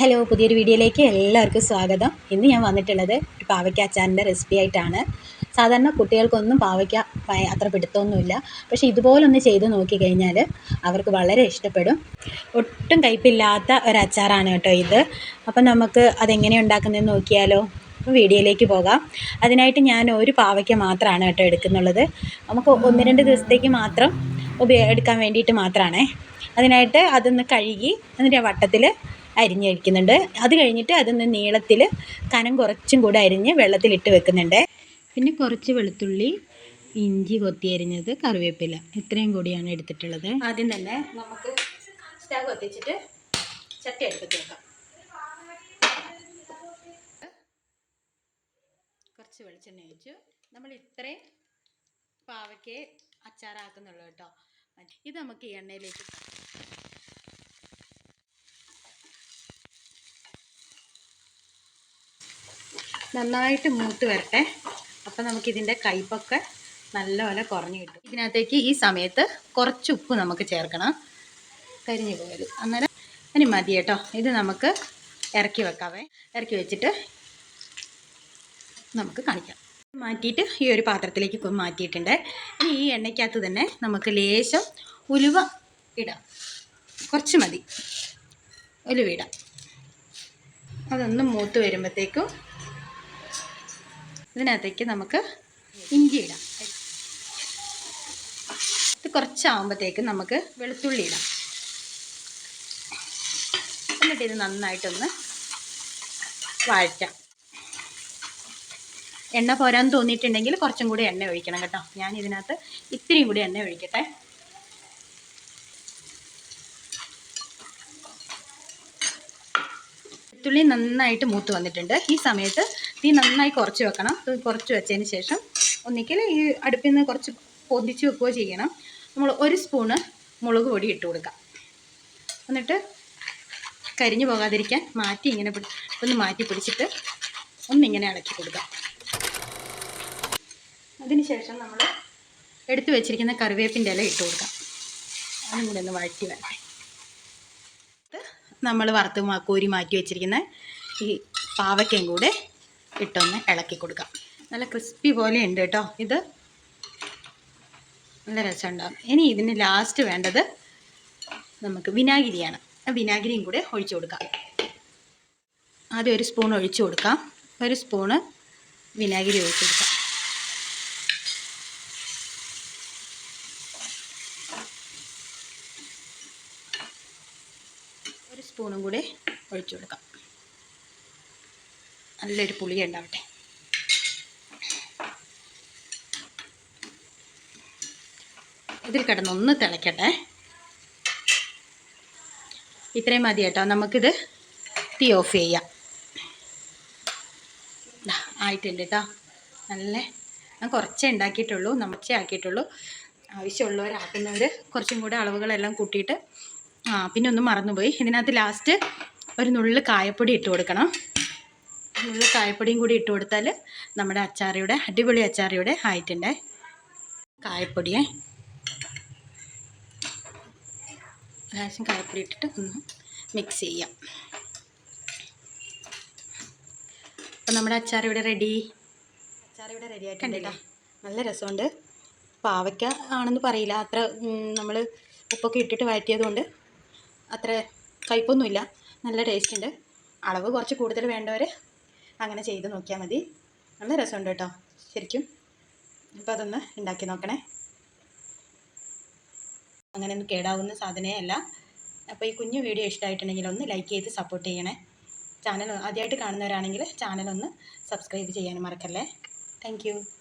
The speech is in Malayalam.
ഹലോ പുതിയൊരു വീഡിയോയിലേക്ക് എല്ലാവർക്കും സ്വാഗതം. ഇന്ന് ഞാൻ വന്നിട്ടുള്ളത് ഒരു പാവയ്ക്ക അച്ചാറിന്റെ റെസിപ്പി ആയിട്ടാണ്. സാധാരണ കുട്ടികൾക്കൊന്നും പാവയ്ക്ക അത്ര പിടുത്തമൊന്നുമില്ല. പക്ഷേ ഇതുപോലൊന്ന് ചെയ്ത് നോക്കിക്കഴിഞ്ഞാൽ അവർക്ക് വളരെ ഇഷ്ടപ്പെടും. ഒട്ടും കയ്പില്ലാത്ത ഒരു അച്ചാറാണ് കേട്ടോ ഇത്. അപ്പം നമുക്ക് അതെങ്ങനെ ഉണ്ടാക്കുന്നതെന്ന് നോക്കിയാലോ. വീഡിയോയിലേക്ക് പോകാം. അതിനായിട്ട് ഞാൻ ഒരു പാവയ്ക്ക മാത്രമാണ് കേട്ടോ എടുക്കുന്നുള്ളത്. നമുക്ക് ഒന്ന് രണ്ട് ദിവസത്തേക്ക് മാത്രം ഉപയോഗ എടുക്കാൻ വേണ്ടിയിട്ട് മാത്രമാണേ അതിനായിട്ട് അതൊന്ന് കഴുകി എന്നിട്ട് വട്ടത്തിൽ അരിഞ്ഞ് കഴിക്കുന്നുണ്ട് അത് കഴിഞ്ഞിട്ട് അതൊന്ന് നീളത്തിൽ കനം കുറച്ചും കൂടെ അരിഞ്ഞ് വെള്ളത്തിലിട്ട് വെക്കുന്നുണ്ട്. പിന്നെ കുറച്ച് വെളുത്തുള്ളി ഇഞ്ചി കൊത്തി അരിഞ്ഞത് കറിവേപ്പില. ഇത്രയും കൂടിയാണ് എടുത്തിട്ടുള്ളത്. ആദ്യം തന്നെ നമുക്ക് സ്റ്റവ് കൊത്തിച്ചിട്ട് ചട്ടി അടുപ്പത്ത് വെക്കാം. കുറച്ച് വെളിച്ചെണ്ണ ഒഴിച്ചു. നമ്മൾ ഇത്രയും പാവയ്ക്ക് അച്ചാറാക്കുന്നുള്ളൂ കേട്ടോ. ഇത് നമുക്ക് ഈ എണ്ണയിലേക്ക് നന്നായിട്ട് മൂത്ത് വരട്ടെ. അപ്പം നമുക്കിതിന്റെ കയ്പൊക്കെ നല്ലപോലെ കുറഞ്ഞു കിട്ടും. ഇതിനകത്തേക്ക് ഈ സമയത്ത് കുറച്ച് ഉപ്പ് നമുക്ക് ചേർക്കണം. കരിഞ്ഞു പോയത്. അന്നേരം ഇനി മതി കേട്ടോ. ഇത് നമുക്ക് ഇറക്കി വെക്കാവേ. ഇറക്കി വെച്ചിട്ട് നമുക്ക് കാണിക്കാം. മാറ്റിയിട്ട് ഈ ഒരു പാത്രത്തിലേക്ക് മാറ്റിയിട്ടുണ്ട്. ഇനി ഈ എണ്ണയ്ക്കകത്ത് തന്നെ നമുക്ക് ലേശം ഉലുവ ഇടാം. കുറച്ച് മതി. ഉലുവ ഇടാം. അതൊന്ന് മൂത്ത് വരുമ്പോഴത്തേക്കും ഇതിനകത്തേക്ക് നമുക്ക് ഇഞ്ചി ഇടാം. ഇത് കുറച്ചാവുമ്പോഴത്തേക്ക് നമുക്ക് വെളുത്തുള്ളി ഇടാം. എന്നിട്ട് ഇത് നന്നായിട്ടൊന്ന് വഴറ്റാം. എണ്ണ പോരാൻ തോന്നിയിട്ടുണ്ടെങ്കിൽ കുറച്ചും കൂടി എണ്ണ ഒഴിക്കണം കേട്ടോ. ഞാൻ ഇതിനകത്ത് ഇത്തിരിയും കൂടി എണ്ണ ഒഴിക്കട്ടെ. വെളുത്തുള്ളി നന്നായിട്ട് മൂത്ത് വന്നിട്ടുണ്ട്. ഈ സമയത്ത് തീ നന്നായി കുറച്ച് വെക്കണം. കുറച്ച് വെച്ചതിന് ശേഷം ഒന്നിക്കൽ ഈ അടുപ്പിൽ നിന്ന് കുറച്ച് പൊതിച്ച് വെക്കുകയോ ചെയ്യണം. നമ്മൾ ഒരു സ്പൂണ് മുളക് പൊടി ഇട്ട് കൊടുക്കാം. എന്നിട്ട് കരിഞ്ഞു പോകാതിരിക്കാൻ മാറ്റി ഇങ്ങനെ പിടി ഒന്ന് മാറ്റി പിടിച്ചിട്ട് ഒന്നിങ്ങനെ ഇളക്കി കൊടുക്കാം. അതിനുശേഷം നമ്മൾ എടുത്തു വെച്ചിരിക്കുന്ന കറിവേപ്പിന്റെ ഇല ഇട്ട് കൊടുക്കാം. അതും കൂടെ ഒന്ന് വഴറ്റി വരട്ടെ. നമ്മൾ വറുത്ത് കോരി മാറ്റി വെച്ചിരിക്കുന്ന ഈ പാവയ്ക്കയും കൂടെ ഇട്ടൊന്ന് ഇളക്കി കൊടുക്കാം. നല്ല ക്രിസ്പി പോലെ ഉണ്ട് കേട്ടോ ഇത്. നല്ല രസമുണ്ടാകും ഇനി ഇതിന് ലാസ്റ്റ് വേണ്ടത് നമുക്ക് വിനാഗിരിയാണ്. ആ വിനാഗിരിയും കൂടെ ഒഴിച്ചു കൊടുക്കാം. ആദ്യം ഒരു സ്പൂൺ ഒഴിച്ചു കൊടുക്കാം. ഒരു സ്പൂണ് വിനാഗിരി ഒഴിച്ചു കൊടുക്കാം ഒരു സ്പൂണും കൂടി ഒഴിച്ചു കൊടുക്കാം. നല്ലൊരു പുളി ഉണ്ടാവട്ടെ. ഇതിൽ കിടന്ന് ഒന്ന് തിളയ്ക്കട്ടെ ഇത്രയും മതി കേട്ടോ. നമുക്കിത് തീ ഓഫ് ചെയ്യാം. ആയിട്ടുണ്ട് കേട്ടോ. നല്ല ഞാൻ കുറച്ചേ ഉണ്ടാക്കിയിട്ടുള്ളൂ. നമ്മച്ചേ ആക്കിയിട്ടുള്ളൂ. ആവശ്യമുള്ളവരാക്കുന്നവർ കുറച്ചും കൂടെ അളവുകളെല്ലാം കൂട്ടിയിട്ട് ആ പിന്നെ ഒന്നും മറന്നുപോയി. ഇതിനകത്ത് ലാസ്റ്റ് ഒരു നുള്ളു കായപ്പൊടി ഇട്ട് കൊടുക്കണം. നുള്ളു കായപ്പൊടിയും കൂടി ഇട്ട് കൊടുത്താൽ നമ്മുടെ അച്ചാറിയുടെ അടിപൊളി അച്ചാറിയുടെ ആയിട്ടുണ്ട് കായപ്പൊടിയെ ലേശം കായപ്പൊടി ഇട്ടിട്ട് ഒന്ന് മിക്സ് ചെയ്യാം. അപ്പം നമ്മുടെ അച്ചാർ ഇവിടെ റെഡി അച്ചാർ ഇവിടെ റെഡി ആയിട്ടുണ്ടല്ലോ നല്ല രസമുണ്ട്. പാവയ്ക്ക ആണെന്ന് പറയില്ല. അത്ര നമ്മൾ ഉപ്പൊക്കെ ഇട്ടിട്ട് വഴറ്റിയത് കൊണ്ട് അത്ര കയ്പൊന്നുമില്ല. നല്ല ടേസ്റ്റ് ഉണ്ട് അളവ് കുറച്ച് കൂടുതൽ വേണ്ടവർ അങ്ങനെ ചെയ്ത് നോക്കിയാൽ മതി. നല്ല രസമുണ്ട് കേട്ടോ. ശരിക്കും. അപ്പോൾ അതൊന്ന് ഉണ്ടാക്കി നോക്കണേ. അങ്ങനെ ഒന്നും കേടാവുന്ന സാധനമേ അല്ല. അപ്പോൾ ഈ കുഞ്ഞു വീഡിയോ ഇഷ്ടമായിട്ടുണ്ടെങ്കിൽ ഒന്ന് ലൈക്ക് ചെയ്ത് സപ്പോർട്ട് ചെയ്യണേ. ചാനൽ ആദ്യമായിട്ട് കാണുന്നവരാണെങ്കിൽ ചാനൽ ഒന്ന് സബ്സ്ക്രൈബ് ചെയ്യാനും മറക്കല്ലേ. താങ്ക്